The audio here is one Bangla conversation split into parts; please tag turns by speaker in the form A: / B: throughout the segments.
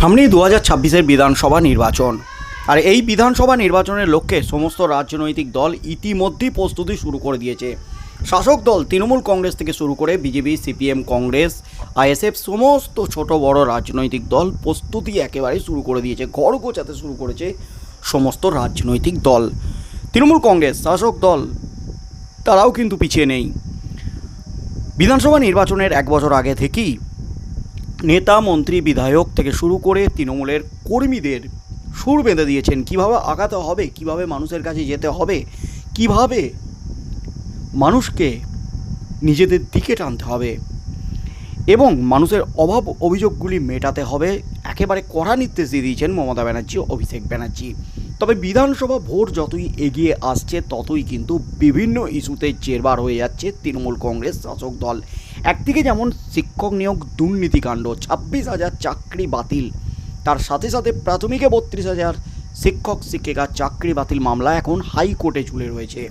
A: সামনেই দু হাজার ছাব্বিশের বিধানসভা নির্বাচন। আর এই বিধানসভা নির্বাচনের লক্ষ্যে সমস্ত রাজনৈতিক দল ইতিমধ্যেই প্রস্তুতি শুরু করে দিয়েছে। শাসক দল, তৃণমূল কংগ্রেস থেকে শুরু করে বিজেপি, সিপিএম কংগ্রেস, আইএসএফ সমস্ত ছোট বড় রাজনৈতিক দল প্রস্তুতি একেবারে শুরু করে দিয়েছে, ঘর গোছাতে শুরু করেছে সমস্ত রাজনৈতিক দল। তৃণমূল কংগ্রেস, শাসক দল, তারাও কিন্তু পিছিয়ে নেই। বিধানসভা নির্বাচনের এক বছর আগে থেকেই নেতা, মন্ত্রী, বিধায়ক থেকে শুরু করে তৃণমূলের কর্মীদের সুর বেঁধে দিয়েছেন। কীভাবে আগাতে হবে? কীভাবে মানুষের কাছে যেতে হবে? কীভাবে মানুষকে নিজেদের দিকে টানতে হবে? এবং মানুষের অভাব অভিযোগগুলি মেটাতে হবে। একেবারে কড়া নির্দেশ দিয়ে দিয়েছেন মমতা ব্যানার্জি, অভিষেক ব্যানার্জি। তবে বিধানসভা ভোট যতই এগিয়ে আসছে, ততই কিন্তু বিভিন্ন ইস্যুতে জেরবার হয়ে যাচ্ছে তৃণমূল কংগ্রেস শাসক দল। একদিকে যেমন শিক্ষক নিয়োগ দুর্নীতিকাণ্ড, ছাব্বিশ হাজার চাকরি বাতিল। তার সাথে সাথে প্রাথমিকে বত্রিশ হাজার শিক্ষক শিক্ষিকার চাকরি বাতিল মামলা এখন হাইকোর্টে ঝুলে রয়েছে।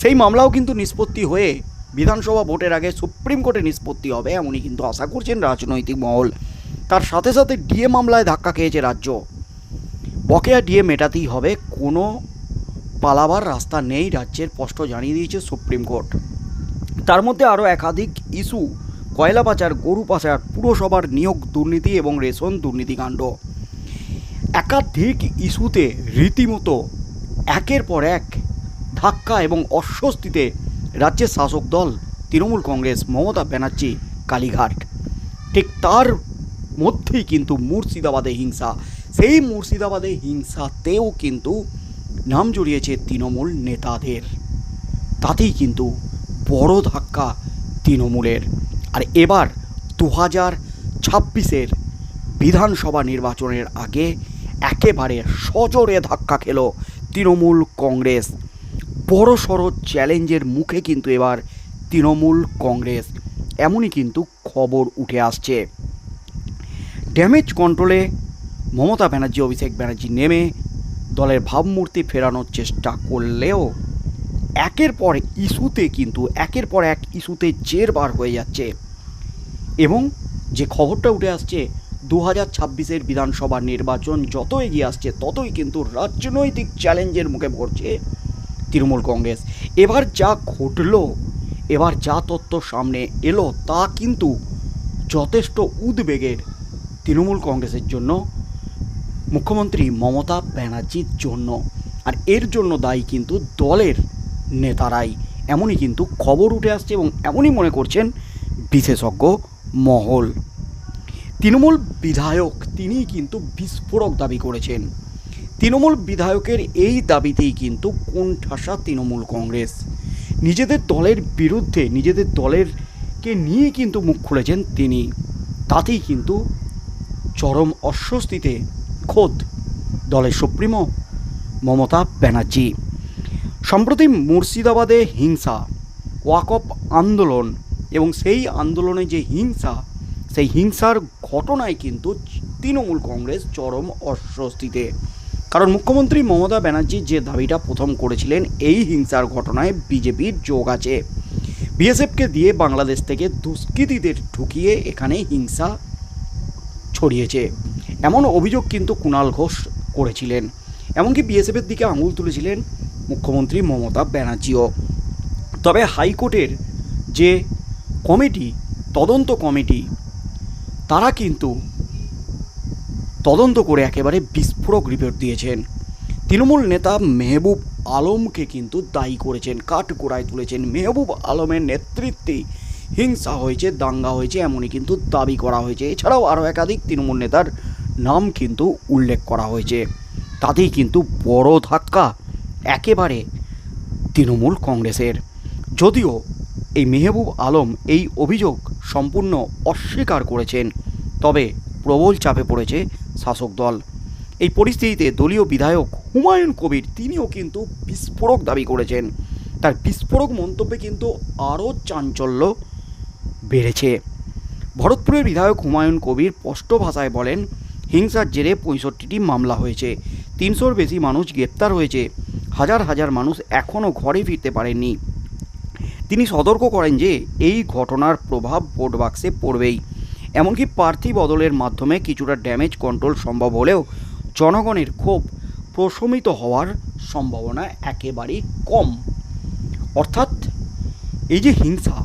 A: সেই মামলাও কিন্তু নিষ্পত্তি হয়ে বিধানসভা ভোটের আগে সুপ্রিম কোর্টে নিষ্পত্তি হবে এমনই কিন্তু আশা করছেন রাজনৈতিক মহল। তার সাথে সাথে ডিএ মামলায় ধাক্কা খেয়েছে রাজ্য। বকেয়া ডিএ মেটাতেই হবে, কোনো পালাবার রাস্তা নেই, রাজ্যের স্পষ্ট জানিয়ে দিয়েছে সুপ্রিম কোর্ট। তার মধ্যে আরও একাধিক ইস্যু, কয়লা পাচার, গরু পাচার, পুরসভার নিয়োগ দুর্নীতি এবং রেশন দুর্নীতিকাণ্ড একাধিক ইস্যুতে রীতিমতো একের পর এক ধাক্কা এবং অস্বস্তিতে রাজ্যের শাসক দল, তৃণমূল কংগ্রেস, মমতা ব্যানার্জি, কালীঘাট। ঠিক তার মধ্যেই কিন্তু মুর্শিদাবাদে হিংসা। সেই মুর্শিদাবাদে হিংসাতেও কিন্তু নাম জড়িয়েছে তৃণমূল নেতাদের। তাতেই কিন্তু বড় ধাক্কা তৃণমূলের। আর এবার দু হাজার ছাব্বিশের বিধানসভা নির্বাচনের আগে একেবারে সজোরে ধাক্কা খেল তৃণমূল কংগ্রেস। বড় সড়ো চ্যালেঞ্জের মুখে কিন্তু এবার তৃণমূল কংগ্রেস। এমনই কিন্তু খবর উঠে আসছে। ড্যামেজ কন্ট্রোলে মমতা ব্যানার্জি, অভিষেক ব্যানার্জি নেমে দলের ভাবমূর্তি ফেরানোর চেষ্টা করলেও একের পর ইস্যুতে কিন্তু, একের পর এক ইস্যুতে জেরবার হয়ে যাচ্ছে। এবং যে খবরটা উঠে আসছে দু হাজার ছাব্বিশের বিধানসভা নির্বাচন যত এগিয়ে আসছে, ততই কিন্তু রাজনৈতিক চ্যালেঞ্জের মুখে পড়ছে তৃণমূল কংগ্রেস। এবার যা ঘটলো, এবার যা তথ্য সামনে এলো, তা কিন্তু যথেষ্ট উদ্বেগের তৃণমূল কংগ্রেসের জন্য, মুখ্যমন্ত্রী মমতা ব্যানার্জির জন্য। আর এর জন্য দায়ী কিন্তু দলের নেতারাই। এমনই কিন্তু খবর উঠে আসছে এবং এমনই মনে করছেন বিশেষজ্ঞ মহল। তৃণমূল বিধায়ক তিনি কিন্তু বিস্ফোরক দাবি করেছেন। তৃণমূল বিধায়কের এই দাবিতেই কিন্তু কোণঠাসা তৃণমূল কংগ্রেস। নিজেদের দলের বিরুদ্ধে, নিজেদের দলেরকে নিয়ে কিন্তু মুখ খুলেছেন তিনি। তাতেই কিন্তু চরম অস্বস্তিতে খোদ দলের সুপ্রিমো মমতা ব্যানার্জি। সম্প্রতি মুর্শিদাবাদে হিংসা ওয়াকফ আন্দোলন এবং সেই আন্দোলনে যে হিংসা, সেই হিংসার ঘটনায় কিন্তু তৃণমূল কংগ্রেস চরম অস্বস্তিতে। কারণ মুখ্যমন্ত্রী মমতা ব্যানার্জি যে দাবিটা প্রথম করেছিলেন, এই হিংসার ঘটনায় বিজেপির যোগ আছে। বিএসএফকে দিয়ে বাংলাদেশ থেকে দুষ্কৃতীদের ঢুকিয়ে এখানে হিংসা ছড়িয়েছে। এমন অভিযোগ কিন্তু কুণাল ঘোষ করেছিলেন। এমনকি বিএসএফের দিকে আঙুল তুলেছিলেন মুখ্যমন্ত্রী মমতা ব্যানার্জিও। তবে হাইকোর্টের যে কমিটি, তদন্ত কমিটি, তারা কিন্তু তদন্ত করে একেবারে বিস্ফোরক রিপোর্ট দিয়েছেন। তৃণমূল নেতা মেহবুব আলমকে কিন্তু দায়ী করেছেন কাঠ কাঠগোড়ায় তুলেছেন। মেহবুব আলমের নেতৃত্বে হিংসা হয়েছে, দাঙ্গা হয়েছে, এমনই কিন্তু দাবি করা হয়েছে। এছাড়াও আরও একাধিক তৃণমূল নেতার নাম কিন্তু উল্লেখ করা হয়েছে। তাতেই কিন্তু বড় ধাক্কা একেবারে তৃণমূল কংগ্রেসের। যদিও এই মেহবুব আলম এই অভিযোগ সম্পূর্ণ অস্বীকার করেছেন, তবে প্রবল চাপে পড়েছে শাসক দল। এই পরিস্থিতিতে দলীয় বিধায়ক হুমায়ুন কবির তিনিও কিন্তু বিস্ফোরক দাবি করেছেন। তার বিস্ফোরক মন্তব্যে কিন্তু আরও চাঞ্চল্য বেড়েছে। ভরতপুরের বিধায়ক হুমায়ুন কবির স্পষ্ট ভাষায় বলেন, হিংসার জেরে পঁয়ষট্টিটি মামলা হয়েছে, তিনশোর বেশি মানুষ গ্রেপ্তার হয়েছে। হাজার হাজার মানুষ এখনও ঘরে ফিরতে পারেননি। তিনি সতর্ক করেন যে, এই ঘটনার প্রভাব ভোট বাক্সে পড়বেই। এমনকি প্রার্থী বদলের মাধ্যমে কিছুটা ড্যামেজ কন্ট্রোল সম্ভব হলেও জনগণের ক্ষোভ প্রশমিত হওয়ার সম্ভাবনা একেবারেই কম। অর্থাৎ এই যে হিংসা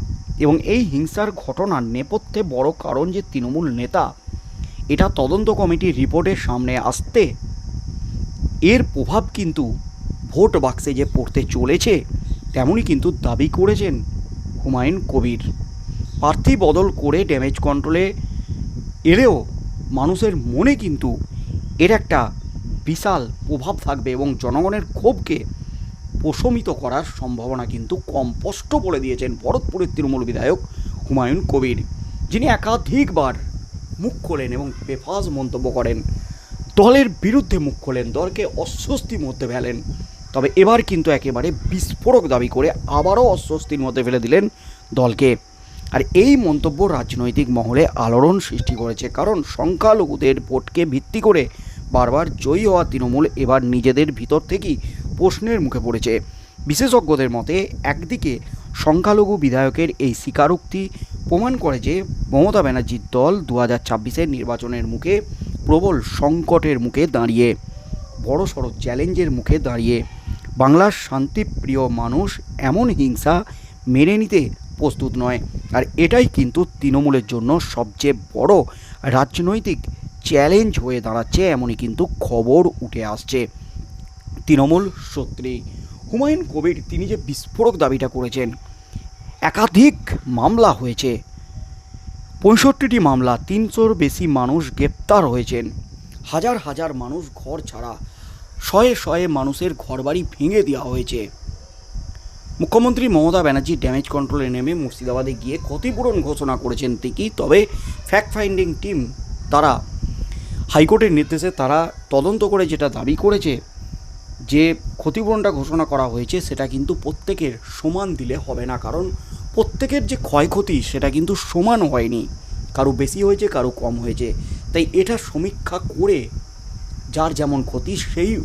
A: এবং এই হিংসার ঘটনার নেপথ্যে বড় কারণ যে তৃণমূল নেতা, এটা তদন্ত কমিটির রিপোর্টের সামনে আসতে এর প্রভাব কিন্তু ভোট বাক্সে যে পড়তে চলেছে, তেমনই কিন্তু দাবি করেছেন হুমায়ুন কবির। প্রার্থী বদল করে ড্যামেজ কন্ট্রোলে এলেও মানুষের মনে কিন্তু এর একটা বিশাল প্রভাব থাকবে এবং জনগণের ক্ষোভকে প্রশমিত করার সম্ভাবনা কিন্তু কম স্পষ্ট বলে দিয়েছেন ভরতপুরের তৃণমূল বিধায়ক হুমায়ুন কবির, যিনি একাধিকবার মুখ খোলেন এবং বেফাজ মন্তব্য করেন। দলের বিরুদ্ধে মুখ খোলেন, দলকে অস্বস্তির মধ্যে ফেলেন। তবে এবার কিন্তু একেবারে বিস্ফোরক দাবি করে আবারও অস্বস্তির মধ্যে ফেলে দিলেন দলকে। আর এই মন্তব্য রাজনৈতিক মহলে আলোড়ন সৃষ্টি করেছে, কারণ সংখ্যালঘুদের ভোটকে ভিত্তি করে বারবার জয়ী হওয়া তৃণমূল এবার নিজেদের ভিতর থেকেই প্রশ্নের মুখে পড়েছে। বিশেষজ্ঞদের মতে, একদিকে সংখ্যালঘু বিধায়কের এই স্বীকারোক্তি প্রমাণ করে যে মমতা ব্যানার্জির দল দু হাজার ছাব্বিশের নির্বাচনের মুখে প্রবল সংকটের মুখে দাঁড়িয়ে বড় সড়ো চ্যালেঞ্জের মুখে দাঁড়িয়ে বাংলার শান্তিপ্রিয় মানুষ এমন হিংসা মেনে নিতে প্রস্তুত নয়। আর এটাই কিন্তু তৃণমূলের জন্য সবচেয়ে বড় রাজনৈতিক চ্যালেঞ্জ হয়ে দাঁড়াচ্ছে, এমনই কিন্তু খবর উঠে আসছে। তৃণমূল সূত্রে হুমায়ুন কবির তিনি যে বিস্ফোরক দাবিটা করেছেন, একাধিক মামলা হয়েছে। পঁয়ষট্টিটি মামলা, তিনশোর বেশি মানুষ গ্রেপ্তার হয়েছেন। হাজার হাজার মানুষ ঘর ছাড়া শয়ে শয়ে মানুষের ঘরবাড়ি ভেঙে দেওয়া হয়েছে। মুখ্যমন্ত্রী মমতা ব্যানার্জি ড্যামেজ কন্ট্রোলে নেমে মুর্শিদাবাদে গিয়ে ক্ষতিপূরণ ঘোষণা করেছেন ঠিকই, তবে ফ্যাক্ট ফাইন্ডিং টিম তারা হাইকোর্টের নির্দেশে তারা তদন্ত করে যেটা দাবি করেছে, যে ক্ষতিপূরণটা ঘোষণা করা হয়েছে সেটা কিন্তু প্রত্যেকের সমান দিলে হবে না, কারণ প্রত্যেকের যে ক্ষয়ক্ষতি সেটা কিন্তু সমান হয়নি। কারও বেশি হয়েছে, কারও কম হয়েছে। তাই এটা সমীক্ষা করে যার যেমন ক্ষতি, সেই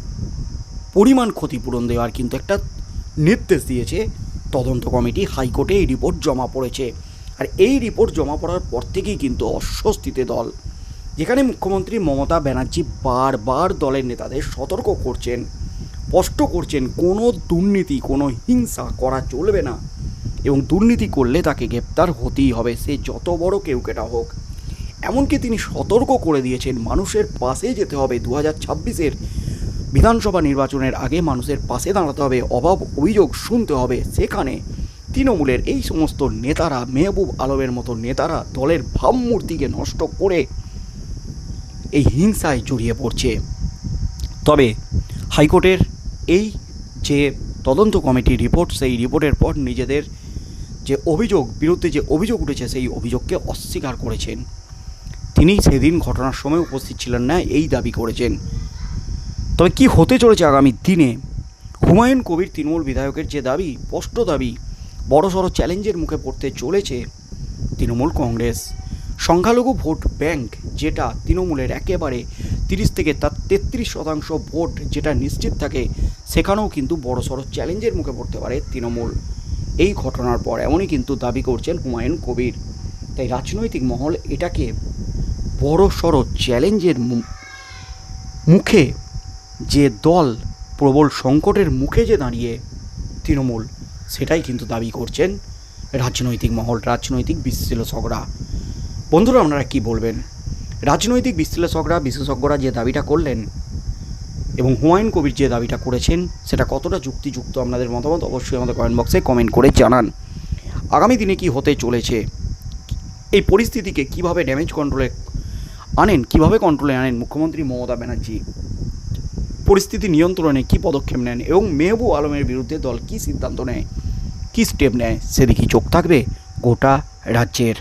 A: পরিমাণ ক্ষতিপূরণ দেওয়ার কিন্তু একটা নির্দেশ দিয়েছে। তদন্ত কমিটি, হাইকোর্টে এই রিপোর্ট জমা পড়েছে। আর এই রিপোর্ট জমা পড়ার পর থেকেই কিন্তু অস্বস্তিতে দল। যেখানে মুখ্যমন্ত্রী মমতা ব্যানার্জি বারবার দলের নেতাদের সতর্ক করছেন, স্পষ্ট করছেন, কোনো দুর্নীতি, কোনো হিংসা করা চলবে না। এবং দুর্নীতি করলে তাকে গ্রেপ্তার হতেই হবে, সে যত বড় কেউ কেটা হোক। এমনকি তিনি সতর্ক করে দিয়েছেন, মানুষের পাশে যেতে হবে। দু হাজার ছাব্বিশের বিধানসভা নির্বাচনের আগে মানুষের পাশে দাঁড়াতে হবে, অভাব অভিযোগ শুনতে হবে। সেখানে তৃণমূলের এই সমস্ত নেতারা, মেহবুব আলমের মতো নেতারা দলের ভাবমূর্তিকে নষ্ট করে এই হিংসায় জড়িয়ে পড়ছে। তবে হাইকোর্টের এই যে তদন্ত কমিটির রিপোর্ট, সেই রিপোর্টের পর নিজেদের যে অভিযোগ, বিরুদ্ধে যে অভিযোগ উঠেছে, সেই অভিযোগকে অস্বীকার করেছেন। তিনি সেদিন ঘটনার সময় উপস্থিত ছিলেন না, এই দাবি করেছেন। তবে কি হতে চলেছে আগামী দিনে? হুমায়ুন কবির তৃণমূল বিধায়কের যে দাবি, স্পষ্ট দাবি বড়সড় চ্যালেঞ্জের মুখে পড়তে চলেছে তৃণমূল কংগ্রেস। সংখ্যালঘু ভোট ব্যাংক, যেটা তৃণমূলের একেবারে তিরিশ থেকে তার তেত্রিশ শতাংশ ভোট যেটা নিশ্চিত থাকে, সেখানেও কিন্তু বড়সড় চ্যালেঞ্জের মুখে পড়তে পারে তৃণমূল। এই ঘটনার পর এমনই কিন্তু দাবি করছেন হুমায়ুন কবির। তাই রাজনৈতিক মহল এটাকে বড়সড় চ্যালেঞ্জের মু- মুখে যে দল প্রবল সংকটের মুখে যে দাঁড়িয়ে তৃণমূল, সেটাই কিন্তু দাবি করছেন রাজনৈতিক মহল, রাজনৈতিক বিশ্লেষকরা। বন্ধুরা, আপনারা কি বলবেন? রাজনৈতিক বিশ্লেষকরা, বিশেষজ্ঞরা যে দাবিটা করলেন এবং হুমায়ুন কবির যে দাবিটা করেছেন, সেটা কতটা যুক্তিযুক্ত আপনাদের মতামত অবশ্যই আমাদের কমেন্ট বক্সে কমেন্ট করে জানান। আগামী দিনে কি হতে চলেছে? এই পরিস্থিতিকে কীভাবে ড্যামেজ কন্ট্রোলে আনেন? কীভাবে কন্ট্রোলে আনেন? মুখ্যমন্ত্রী মমতা ব্যানার্জি, পরিস্থিতি নিয়ন্ত্রণে কি পদক্ষেপ নেন এবং মেহবুব আলমের বিরুদ্ধে দল কি সিদ্ধান্ত নেয়? কী স্টেপ নেয়? সেদিকে চোখ থাকবে? গোটা রাজ্যের